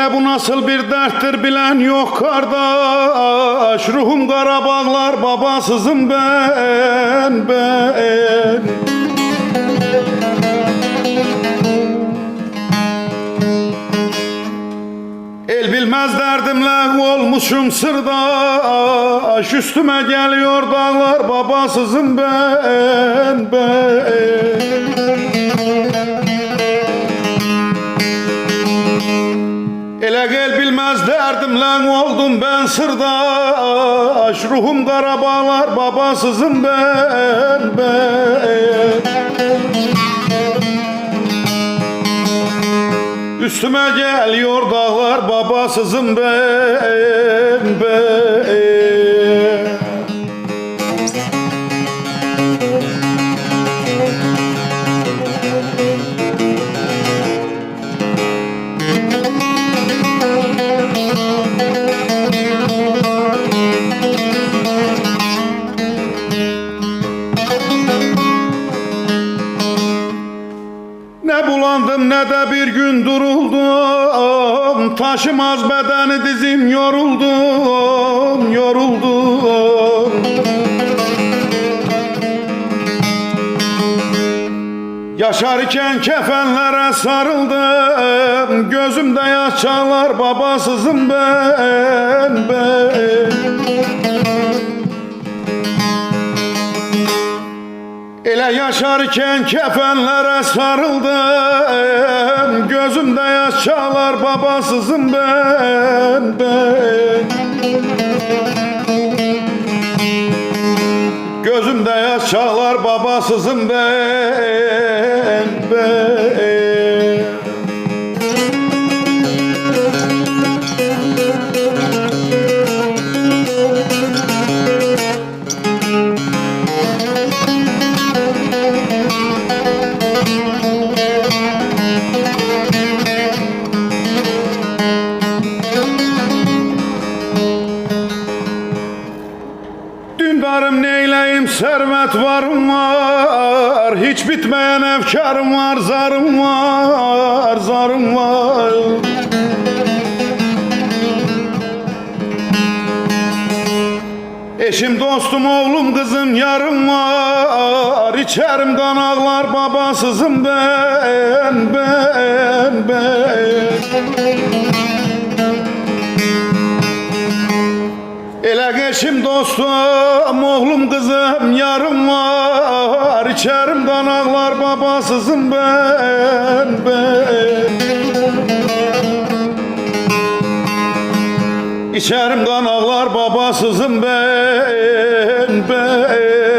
Hele bu nasıl bir derttir bilen yok kardeş. Ruhum Karabağlar babasızım ben ben. El bilmez derdimle olmuşum sırdaş. Üstüme geliyor dağlar babasızım ben ben Ele gel bilmez derdimle oldum ben sırdaş Ruhum Karabağlar babasızım ben ben. Üstüme geliyor dağlar babasızım ben ben bulandım ne de bir gün duruldum Taşımaz bedeni dizim yoruldum Yoruldum. Yaşarken kefenlere sarıldım Gözümde yaş babasızım ben ben. Ele yaşarken kefenlere sarıldım Gözümde yaş çağlar babasızım ben ben. Gözümde yaş çağlar babasızım ben ben Dündarım neyleyim servet varım var. Hiç bitmeyen efkarım var zarım var zarım var. Eşim dostum oğlum kızım yarım var. İçerim kan ağlar babasızım ben ben ben eşim dostum oğlum kızım yarım var. İçerim kan ağlar babasızım ben ben. İçerim kan ağlar babasızım ben ben